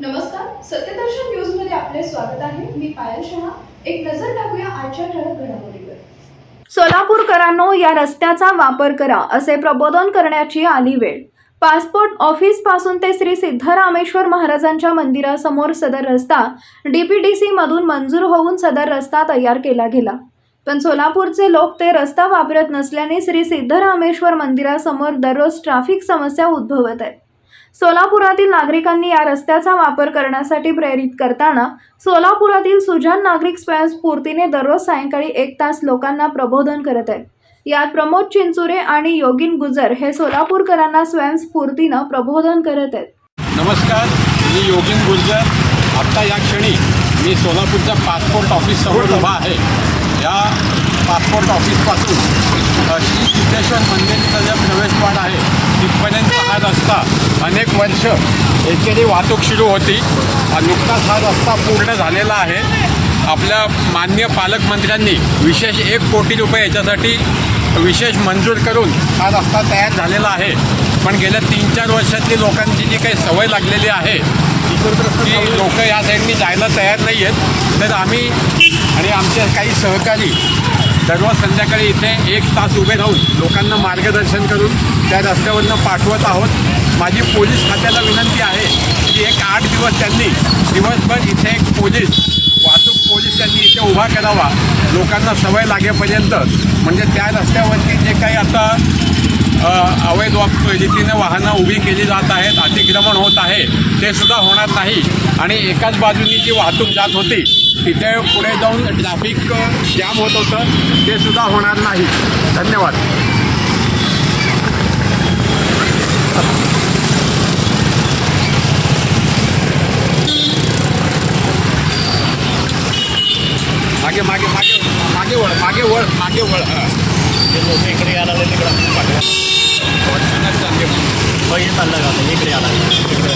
नमस्कार सत्यदर्शन न्यूजमध्ये आपले स्वागत आहे. मी पायल शहा. एक नजर टाकूया आजच्या ठळक घडामोडीवर. सोलापूरकरांनो या रस्त्याचा वापर करा असे प्रबोधन करण्याची आली वेळ. पासपोर्ट ऑफिसपासून ते श्री सिद्धरामेश्वर महाराजांच्या मंदिरासमोर सदर रस्ता डीपीडीसी मधून मंजूर होऊन सदर रस्ता तयार केला गेला. पण सोलापूरचे लोक ते रस्ता वापरत नसल्याने श्री सिद्धरामेश्वर मंदिरासमोर दररोज ट्रॅफिक समस्या उद्भवत आहेत सोलापुरातील नागरिकांनी या रस्त्याचा वापर करण्यासाठी प्रेरित करताना सोलापुरातील सुजान नागरिक स्वयंस्फूर्तीने दररोज सायंकाळी एक तास लोकांना प्रबोधन करत आहेत. यात प्रमोद चिंचुरे आणि योगिन गुजर हे सोलापूरकरांना स्वयंस्फूर्तीनं प्रबोधन करत आहेत. नमस्कार मी योगिन गुजर. आत्ता या क्षणी मी सोलापूरच्या पासपोर्ट ऑफिससमोर उभा आहे. या पासपोर्ट ऑफिसपासून अ, श्री सिद्धेश्वर मंदिरचा जे प्रवेशपाठ आहे तिथपर्यंत हा रस्ता अनेक वर्ष एकेरी वाहतूक सुरू होती. नुकताच हा रस्ता पूर्ण झालेला आहे. आपल्या मान्य पालकमंत्र्यांनी विशेष एक कोटी रुपये याच्यासाठी विशेष मंजूर करून हा रस्ता तयार झालेला आहे. पण गेल्या तीन चार वर्षातली लोकांची जी काही सवय लागलेली आहे की लोक या साईडनी जायला तयार नाही आहेत तर आम्ही आणि आमचे काही सहकारी दररोज संध्याकाळी इथे एक तास उभे राहून लोकांना मार्गदर्शन करून त्या रस्त्यावरनं पाठवत आहोत. माझी पोलीस खात्याला विनंती आहे की एक आठ दिवस त्यांनी दिवसभर इथे एक पोलीस वाहतूक पोलीस त्यांनी इथे उभा करावा. लोकांना सवय लागेपर्यंत. म्हणजे त्या रस्त्यावरती जे काही आता अवैध रीतीने वाहनं उभी केली जात आहेत अतिक्रमण होत आहे. ते सुद्धा होणार नाही. आणि एकाच बाजूनी जी वाहतूक जात होती तिथे पुढे जाऊन ट्रॅफिक जॅम होत होतं ते सुद्धा होणार नाही. धन्यवाद. मागे मागे मागे मागे वळ मागे वळ मागे वळ. इकडे यायला लागले तिकडे. आपण पाठवा का आता? इकडे आला. इकडे.